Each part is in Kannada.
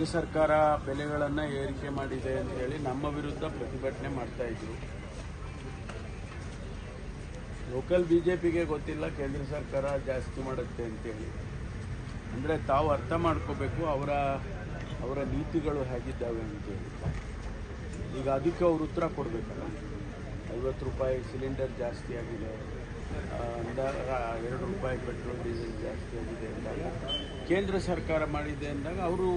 ರಾಜ್ಯ ಸರ್ಕಾರ ಬೆಲೆಗಳನ್ನು ಏರಿಕೆ ಮಾಡಿದೆ ಅಂತ ಹೇಳಿ ನಮ್ಮ ವಿರುದ್ಧ ಪ್ರತಿಭಟನೆ ಮಾಡ್ತಾ ಇದ್ರು. ಲೋಕಲ್ ಪಿಗೆ ಗೊತ್ತಿಲ್ಲ, ಕೇಂದ್ರ ಸರ್ಕಾರ ಜಾಸ್ತಿ ಮಾಡುತ್ತೆ ಅಂತೇಳಿ ಅಂದರೆ ತಾವು ಅರ್ಥ ಮಾಡ್ಕೋಬೇಕು ಅವರ ಅವರ ನೀತಿಗಳು ಹೇಗಿದ್ದಾವೆ ಅಂತೇಳಿ ಈಗ ಅದಕ್ಕೆ ಅವರು ಉತ್ತರ ಕೊಡಬೇಕಲ್ಲ. ಐವತ್ತು ರೂಪಾಯಿ ಸಿಲಿಂಡರ್ ಜಾಸ್ತಿ ಆಗಿದೆ. ಅಂದ ಎರಡು ರೂಪಾಯಿ ಪೆಟ್ರೋಲ್ ಡೀಸೆಲ್ ಜಾಸ್ತಿ ಆಗಿದೆ ಅಂದಾಗ, ಕೇಂದ್ರ ಸರ್ಕಾರ ಮಾಡಿದೆ ಅಂದಾಗ ಅವರು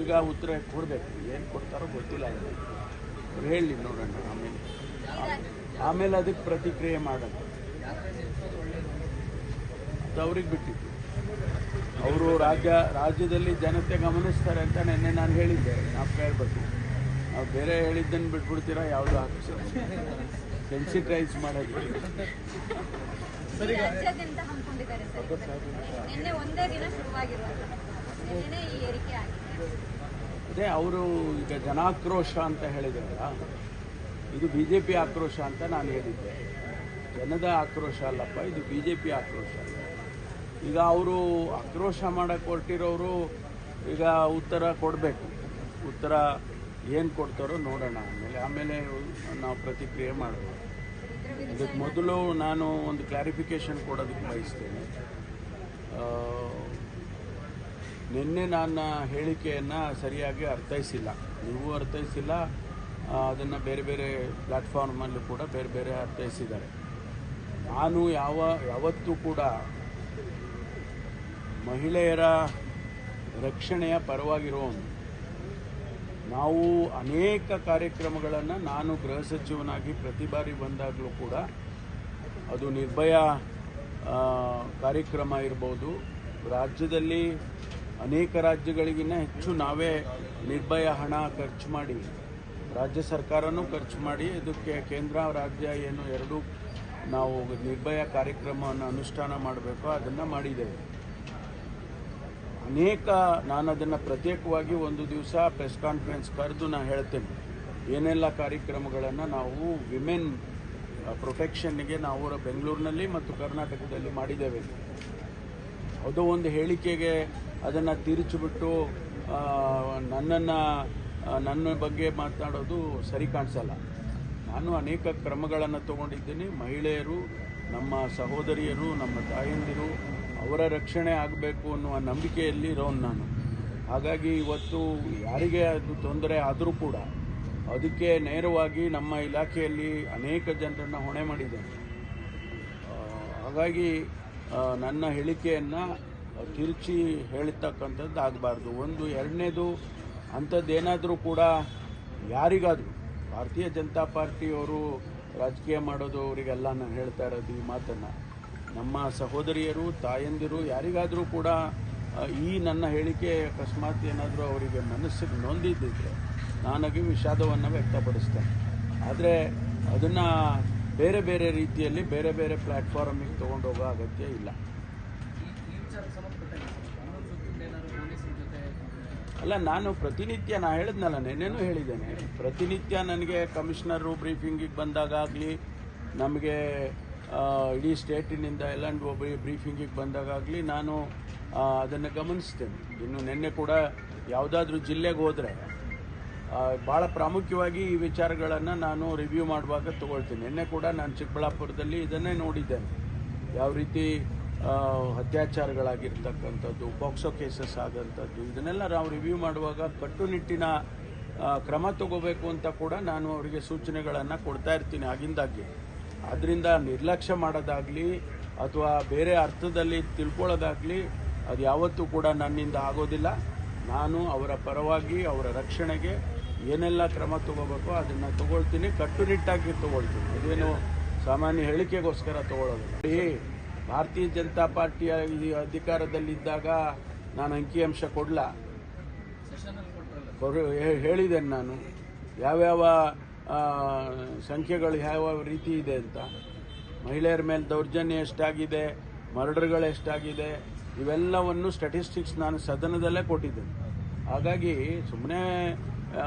ಈಗ ಉತ್ತರ ಕೊಡಬೇಕು. ಏನು ಕೊಡ್ತಾರೋ ಗೊತ್ತಿಲ್ಲ ಅವ್ರು ಹೇಳಿ ನೋಡೋಣ, ಆಮೇಲೆ. ಆಮೇಲೆ ಅದಕ್ಕೆ ಪ್ರತಿಕ್ರಿಯೆ ಮಾಡೋದು. ಅದು ಅವ್ರಿಗೆ ಬಿಟ್ಟಿತ್ತು ಅವರು ರಾಜ್ಯ, ರಾಜ್ಯದಲ್ಲಿ ಜನತೆ ಗಮನಿಸ್ತಾರೆ ಅಂತ ನಿನ್ನೆ ನಾನು ಹೇಳಿದ್ದೆ. ನಾವು ಕೇಳ್ಬೇಕು. ನಾವು ಬೇರೆ ಹೇಳಿದ್ದನ್ನು ಬಿಟ್ಬಿಡ್ತೀರಾ? ಯಾವುದು ಸೆನ್ಸಿಟೈಸ್ ಮಾಡೋದು. ಒಂದೇ ದಿನ ಶುರುವಾಗಿರುವಂತಹ ನಿನ್ನೆ ಈ ಏರಿಕೆ ಆಗಿದೆ. ಅದೇ ಅವರು ಈಗ ಜನಾಕ್ರೋಶ ಅಂತ ಹೇಳಿದ್ರಲ್ಲ, ಇದು ಬಿ ಜೆ ಪಿ ಆಕ್ರೋಶ ಅಂತ ನಾನು ಹೇಳಿದ್ದೆ. ಜನದ ಆಕ್ರೋಶ ಅಲ್ಲಪ್ಪ, ಇದು ಬಿ ಜೆ ಪಿ ಆಕ್ರೋಶ ಈಗ ಅವರು ಆಕ್ರೋಶ ಮಾಡಕ್ಕೆ ಹೊರಟಿರೋರು ಈಗ ಉತ್ತರ ಕೊಡಬೇಕು. ಉತ್ತರ ಏನು ಕೊಡ್ತಾರೋ ನೋಡೋಣ. ಆಮೇಲೆ ಆಮೇಲೆ ನಾವು ಪ್ರತಿಕ್ರಿಯೆ ಮಾಡಬೇಕು ಇದಕ್ಕೆ ಮೊದಲು ನಾನು ಒಂದು ಕ್ಲಾರಿಫಿಕೇಶನ್ ಕೊಡೋದಕ್ಕೆ ಬಯಸ್ತೇನೆ. ನಿನ್ನೆ ನನ್ನ ಹೇಳಿಕೆಯನ್ನು ಸರಿಯಾಗಿ ಅರ್ಥೈಸಿಲ್ಲ. ನೀವು ಅರ್ಥೈಸಿಲ್ಲ ಅದನ್ನು ಬೇರೆ ಬೇರೆ ಪ್ಲ್ಯಾಟ್ಫಾರ್ಮಲ್ಲೂ ಕೂಡ ಬೇರೆ ಬೇರೆ ಅರ್ಥೈಸಿದ್ದಾರೆ. ನಾನು ಯಾವ, ಯಾವತ್ತೂ ಕೂಡ ಮಹಿಳೆಯರ ರಕ್ಷಣೆಯ ಪರವಾಗಿರೋನು ನಾವು ಅನೇಕ ಕಾರ್ಯಕ್ರಮಗಳನ್ನು ನಾನು ಗೃಹ ಸಚಿವನಾಗಿ ಪ್ರತಿ ಬಾರಿ ಬಂದಾಗಲೂ ಕೂಡ ಅದು ನಿರ್ಭಯ ಕಾರ್ಯಕ್ರಮ ಇರ್ಬೋದು. ರಾಜ್ಯದಲ್ಲಿ ಅನೇಕ ರಾಜ್ಯಗಳಿಗಿನ್ನ ಹೆಚ್ಚು ನಾವೇ ನಿರ್ಭಯ ಹಣ ಖರ್ಚು ಮಾಡಿ, ರಾಜ್ಯ ಸರ್ಕಾರನೂ ಖರ್ಚು ಮಾಡಿ, ಇದಕ್ಕೆ ಕೇಂದ್ರ ರಾಜ್ಯ ಏನು ಎರಡೂ ನಾವು ನಿರ್ಭಯ ಕಾರ್ಯಕ್ರಮವನ್ನು ಅನುಷ್ಠಾನ ಮಾಡಬೇಕು, ಅದನ್ನು ಮಾಡಿದ್ದೇವೆ. ಅನೇಕ ನಾನು ಅದನ್ನು ಪ್ರತ್ಯೇಕವಾಗಿ ಒಂದು ದಿವಸ ಪ್ರೆಸ್ ಕಾನ್ಫರೆನ್ಸ್ ಕರೆದು ನಾನು ಹೇಳ್ತೇನೆ. ಏನೆಲ್ಲ ಕಾರ್ಯಕ್ರಮಗಳನ್ನು ನಾವು ವಿಮೆನ್ ಪ್ರೊಟೆಕ್ಷನ್ಗೆ ನಾವು ಬೆಂಗಳೂರಿನಲ್ಲಿ ಮತ್ತು ಕರ್ನಾಟಕದಲ್ಲಿ ಮಾಡಿದ್ದೇವೆ. ಅದು ಒಂದು ಹೇಳಿಕೆಗೆ ಅದನ್ನು ತಿರುಚಿಬಿಟ್ಟು ನನ್ನನ್ನು ನನ್ನ ಬಗ್ಗೆ ಮಾತನಾಡೋದು ಸರಿ ಕಾಣಿಸಲ್ಲ. ನಾನು ಅನೇಕ ಕ್ರಮಗಳನ್ನು ತಗೊಂಡಿದ್ದೀನಿ. ಮಹಿಳೆಯರು, ನಮ್ಮ ಸಹೋದರಿಯರು, ನಮ್ಮ ತಾಯಂದಿರು, ಅವರ ರಕ್ಷಣೆ ಆಗಬೇಕು ಅನ್ನುವ ನಂಬಿಕೆಯಲ್ಲಿ ಇರೋನು ನಾನು. ಹಾಗಾಗಿ ಇವತ್ತು ಯಾರಿಗೆ ಅದು ತೊಂದರೆ ಆದರೂ ಕೂಡ ಅದಕ್ಕೆ ನೇರವಾಗಿ ನಮ್ಮ ಇಲಾಖೆಯಲ್ಲಿ ಅನೇಕ ಜನರನ್ನು ಹೊಣೆ ಮಾಡಿದ್ದೇನೆ. ಹಾಗಾಗಿ ನನ್ನ ಹೇಳಿಕೆಯನ್ನು ತಿರುಚಿ ಹೇಳ್ತಕ್ಕಂಥದ್ದು ಆಗಬಾರ್ದು. ಒಂದು ಎರಡನೇದು ಅಂಥದ್ದೇನಾದರೂ ಕೂಡ ಯಾರಿಗಾದರೂ, ಭಾರತೀಯ ಜನತಾ ಪಾರ್ಟಿಯವರು ರಾಜಕೀಯ ಮಾಡೋದು ಅವರಿಗೆಲ್ಲ ನಾನು ಹೇಳ್ತಾ ಇರೋದು ಈ ಮಾತನ್ನು. ನಮ್ಮ ಸಹೋದರಿಯರು, ತಾಯಂದಿರು ಯಾರಿಗಾದರೂ ಕೂಡ ಈ ನನ್ನ ಹೇಳಿಕೆ ಅಕಸ್ಮಾತ್ ಏನಾದರೂ ಅವರಿಗೆ ಮನಸ್ಸಿಗೆ ನೊಂದಿದ್ದಿದ್ರೆ ನಾನಾಗಿ ವಿಷಾದವನ್ನು ವ್ಯಕ್ತಪಡಿಸ್ತೇನೆ. ಆದರೆ ಅದನ್ನು ಬೇರೆ ಬೇರೆ ರೀತಿಯಲ್ಲಿ, ಬೇರೆ ಬೇರೆ ಪ್ಲ್ಯಾಟ್ಫಾರ್ಮಿಗೆ ತೊಗೊಂಡೋಗೋ ಅಗತ್ಯ ಇಲ್ಲ. ಅಲ್ಲ, ನಾನು ಪ್ರತಿನಿತ್ಯ, ನಾ ಹೇಳಿದ್ನಲ್ಲ, ನೆನ್ನೆನೂ ಹೇಳಿದ್ದೇನೆ. ಪ್ರತಿನಿತ್ಯ ನನಗೆ ಕಮಿಷನರು ಬ್ರೀಫಿಂಗಿಗೆ ಬಂದಾಗಲಿ ನಮಗೆ ಇಡೀ ಸ್ಟೇಟಿನಿಂದ ಎಲ್ಲ ಬ್ರೀಫಿಂಗಿಗೆ ಬಂದಾಗಲಿ ನಾನು ಅದನ್ನು ಗಮನಿಸ್ತೇನೆ. ಇನ್ನು ನಿನ್ನೆ ಕೂಡ ಯಾವುದಾದ್ರೂ ಜಿಲ್ಲೆಗೆ ಹೋದರೆ ಭಾಳ ಪ್ರಾಮುಖ್ಯವಾಗಿ ಈ ವಿಚಾರಗಳನ್ನು ನಾನು ರಿವ್ಯೂ ಮಾಡುವಾಗ ತಗೊಳ್ತೀನಿ. ನಿನ್ನೆ ಕೂಡ ನಾನು ಚಿಕ್ಕಬಳ್ಳಾಪುರದಲ್ಲಿ ಇದನ್ನೇ ನೋಡಿದ್ದೇನೆ. ಯಾವ ರೀತಿ ಅತ್ಯಾಚಾರಗಳಾಗಿರ್ತಕ್ಕಂಥದ್ದು, ಪಾಕ್ಸೋ ಕೇಸಸ್ ಆದಂಥದ್ದು, ಇದನ್ನೆಲ್ಲ ನಾವು ರಿವ್ಯೂ ಮಾಡುವಾಗ ಕಟ್ಟುನಿಟ್ಟಿನ ಕ್ರಮ ತಗೋಬೇಕು ಅಂತ ಕೂಡ ನಾನು ಅವರಿಗೆ ಸೂಚನೆಗಳನ್ನು ಕೊಡ್ತಾ ಇರ್ತೀನಿ ಆಗಿಂದಾಗಿ ಅದರಿಂದ ನಿರ್ಲಕ್ಷ್ಯ ಮಾಡೋದಾಗಲಿ ಅಥವಾ ಬೇರೆ ಅರ್ಥದಲ್ಲಿ ತಿಳ್ಕೊಳ್ಳೋದಾಗಲಿ ಅದು ಯಾವತ್ತೂ ಕೂಡ ನನ್ನಿಂದ ಆಗೋದಿಲ್ಲ. ನಾನು ಅವರ ಪರವಾಗಿ, ಅವರ ರಕ್ಷಣೆಗೆ ಏನೆಲ್ಲ ಕ್ರಮ ತಗೋಬೇಕು ಅದನ್ನು ತಗೊಳ್ತೀನಿ. ಕಟ್ಟುನಿಟ್ಟಾಗಿ ತಗೊಳ್ತೀನಿ. ಅದೇನು ಸಾಮಾನ್ಯ ಹೇಳಿಕೆಗೋಸ್ಕರ ತಗೊಳ್ಳೋದು ಭಾರತೀಯ ಜನತಾ ಪಾರ್ಟಿಯ ಅಧಿಕಾರದಲ್ಲಿದ್ದಾಗ ನಾನು ಅಂಕಿಅಂಶ ಕೊಡಲ. ಹೇಳಿದ್ದೇನೆ ನಾನು. ಯಾವ್ಯಾವ ಸಂಖ್ಯೆಗಳು ಯಾವ ರೀತಿ ಇದೆ ಅಂತ. ಮಹಿಳೆಯರ ಮೇಲೆ ದೌರ್ಜನ್ಯ ಎಷ್ಟಾಗಿದೆ, ಮರ್ಡರ್ಗಳು ಎಷ್ಟಾಗಿದೆ, ಇವೆಲ್ಲವನ್ನು ಸ್ಟ್ಯಾಟಿಸ್ಟಿಕ್ಸ್ ನಾನು ಸದನದಲ್ಲೇ ಕೊಟ್ಟಿದ್ದೇನೆ. ಹಾಗಾಗಿ ಸುಮ್ಮನೆ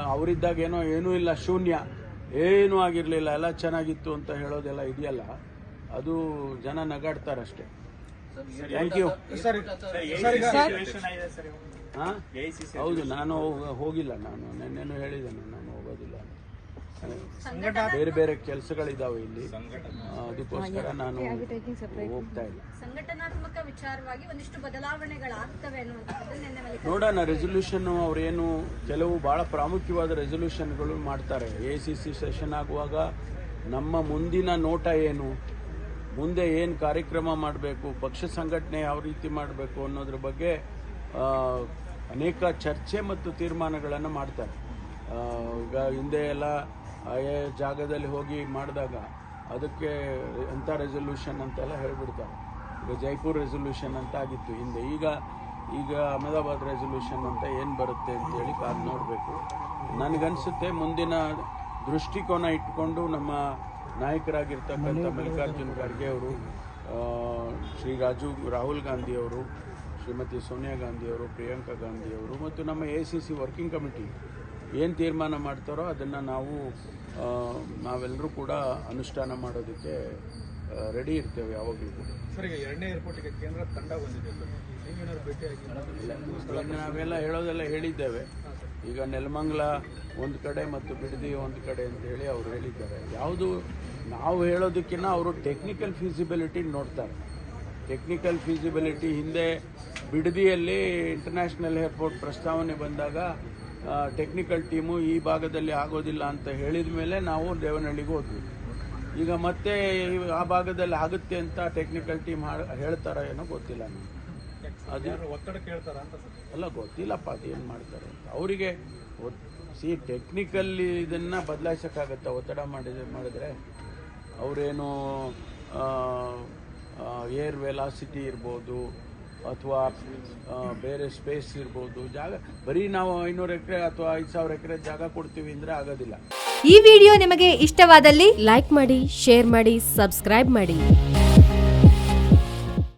ಅವರಿದ್ದಾಗ ಏನೋ, ಏನೂ ಇಲ್ಲ, ಶೂನ್ಯ. ಏನೂ ಆಗಿರಲಿಲ್ಲ, ಎಲ್ಲ ಚೆನ್ನಾಗಿತ್ತು ಅಂತ ಹೇಳೋದೆಲ್ಲ ಇದೆಯಲ್ಲ. ಅದು ಜನ ನಗಾಡ್ತಾರಷ್ಟೇ. ಥ್ಯಾಂಕ್ ಯು ಸರ್ ಸರ್ ಈಗ ಹಾ? ಹೌದು ನಾನು ಹೋಗ- ಹೋಗಿಲ್ಲ ನಾನು. ನಿನ್ನೆನೂ ಹೇಳಿದ್ದೇನೆ ನಾನು ಹೋಗೋದಿಲ್ಲ. ಬೇರೆ ಬೇರೆ ಕೆಲಸಗಳಿದಾವೆ ಇಲ್ಲಿ. ಅದಕ್ಕೋಸ್ಕರ ನಾನು ಹೋಗ್ತಾ ಇಲ್ಲ. ಸಂಘಟನಾತ್ಮಕ ವಿಚಾರವಾಗಿ ಒಂದಿಷ್ಟು ಬದಲಾವಣೆಗಳಾಗ್ತವೆ ನೋಡೋಣ ರೆಸೊಲ್ಯೂಷನ್ ಅವರೇನು ಕೆಲವು ಬಹಳ ಪ್ರಾಮುಖ್ಯವಾದ ರೆಸೊಲ್ಯೂಷನ್ಗಳು ಮಾಡ್ತಾರೆ. ಎ ಸಿ ಸಿ ಸೆಷನ್ ಆಗುವಾಗ ನಮ್ಮ ಮುಂದಿನ ನೋಟ ಏನು? ಮುಂದೆ ಏನು ಕಾರ್ಯಕ್ರಮ ಮಾಡಬೇಕು, ಪಕ್ಷ ಸಂಘಟನೆ ಯಾವ ರೀತಿ ಮಾಡಬೇಕು ಅನ್ನೋದ್ರ ಬಗ್ಗೆ ಅನೇಕ ಚರ್ಚೆ ಮತ್ತು ತೀರ್ಮಾನಗಳನ್ನು ಮಾಡ್ತಾರೆ. ಈಗ ಹಿಂದೆ ಎಲ್ಲ ಜಾಗದಲ್ಲಿ ಹೋಗಿ ಮಾಡಿದಾಗ ಅದಕ್ಕೆ ಅಂಥ ರೆಸೊಲ್ಯೂಷನ್ ಅಂತೆಲ್ಲ ಹೇಳ್ಬಿಡ್ತಾರೆ. ಈಗ ಜೈಪುರ್ ರೆಸೊಲ್ಯೂಷನ್ ಅಂತ ಆಗಿತ್ತು ಹಿಂದೆ. ಈಗ ಈಗ ಅಹಮದಾಬಾದ್ ರೆಸೊಲ್ಯೂಷನ್ ಅಂತ ಏನು ಬರುತ್ತೆ ಅಂತೇಳಿ ಕಾದು ನೋಡಬೇಕು. ನನಗನ್ಸುತ್ತೆ ಮುಂದಿನ ದೃಷ್ಟಿಕೋನ ಇಟ್ಕೊಂಡು ನಮ್ಮ ನಾಯಕರಾಗಿರ್ತಕ್ಕಂಥ ಮಲ್ಲಿಕಾರ್ಜುನ್ ಖರ್ಗೆ ಅವರು ಶ್ರೀ ರಾಜು ರಾಹುಲ್ ಗಾಂಧಿ ಅವರು ಶ್ರೀಮತಿ ಸೋನಿಯಾ ಗಾಂಧಿ ಅವರು ಪ್ರಿಯಾಂಕಾ ಗಾಂಧಿ ಅವರು ಮತ್ತು ನಮ್ಮ A C C working committee ಏನು ತೀರ್ಮಾನ ಮಾಡ್ತಾರೋ ಅದನ್ನು ನಾವು ನಾವೆಲ್ಲರೂ ಕೂಡ ಅನುಷ್ಠಾನ ಮಾಡೋದಕ್ಕೆ ರೆಡಿ ಇರ್ತೇವೆ ಯಾವಾಗಲೂ ಕೂಡ. ಎರಡನೇ ಏರ್ಪೋರ್ಟ್ಗೆ ಕೇಂದ್ರ ತಂಡ ಬಂದಿದೆ ಸರ್. ನೀವೇನಾದ್ರು ಭೇಟಿಯಾಗಿ ನಾವೆಲ್ಲ ಹೇಳೋದೆಲ್ಲ ಹೇಳಿದ್ದೇವೆ. ಈಗ ನೆಲಮಂಗ್ಲ ಒಂದು ಕಡೆ ಮತ್ತು ಬಿಡದಿ ಒಂದು ಕಡೆ ಅಂತ ಹೇಳಿ ಅವರು ಹೇಳಿದ್ದಾರೆ. ಯಾವುದು ನಾವು ಹೇಳೋದಕ್ಕಿಂತ ಅವರು ಟೆಕ್ನಿಕಲ್ ಫೀಸಿಬಿಲಿಟಿ ನೋಡ್ತಾರೆ. ಟೆಕ್ನಿಕಲ್ ಫೀಸಿಬಿಲಿಟಿ ಹಿಂದೆ ಬಿಡದಿಯಲ್ಲಿ ಇಂಟರ್ನ್ಯಾಷನಲ್ ಏರ್ಪೋರ್ಟ್ ಪ್ರಸ್ತಾವನೆ ಬಂದಾಗ ಟೆಕ್ನಿಕಲ್ ಟೀಮು ಈ ಭಾಗದಲ್ಲಿ ಆಗೋದಿಲ್ಲ ಅಂತ ಹೇಳಿದ ಮೇಲೆ ನಾವು ದೇವನಹಳ್ಳಿಗೆ ಹೋದ್ವಿ. ಈಗ ಮತ್ತೆ ಆ ಭಾಗದಲ್ಲಿ ಆಗುತ್ತೆ ಅಂತ ಟೆಕ್ನಿಕಲ್ ಟೀಮ್ ಹೇಳ್ತಾರ ಏನೋ ಗೊತ್ತಿಲ್ಲ ನನಗೆ ಅದು ಒತ್ತಡ ಕೇಳ್ತಾರ ಅಂತ ಅಲ್ಲ ಗೊತ್ತಿಲ್ಲಪ್ಪ ಅದೇನು ಮಾಡ್ತಾರೆ ಅಂತ. ಅವರಿಗೆ ಸಿ ಟೆಕ್ನಿಕಲ್ ಇದನ್ನು ಬದಲಾಯಿಸೋಕ್ಕಾಗತ್ತಾ ಒತ್ತಡ ಮಾಡಿದ್ರೆ ಮಾಡಿದ್ರೆ? ಅವರೇನು ಏರ್ ವೆಲಾಸಿಟಿ ಇರ್ಬೋದು ಅಥವಾ ಬೇರೆ ಸ್ಪೇಸ್ ಇರ್ಬೋದು ಜಾಗ, ಬರೀ ನಾವು ಐನೂರು ಎಕರೆ ಅಥವಾ ಐದು ಸಾವಿರ ಎಕರೆ ಜಾಗ ಕೊಡ್ತೀವಿ ಅಂದರೆ ಆಗೋದಿಲ್ಲ. ಈ ವಿಡಿಯೋ ನಿಮಗೆ ಇಷ್ಟವಾದಲ್ಲಿ ಲೈಕ್ ಮಾಡಿ ಶೇರ್ ಮಾಡಿ ಸಬ್ಸ್ಕ್ರೈಬ್ ಮಾಡಿ.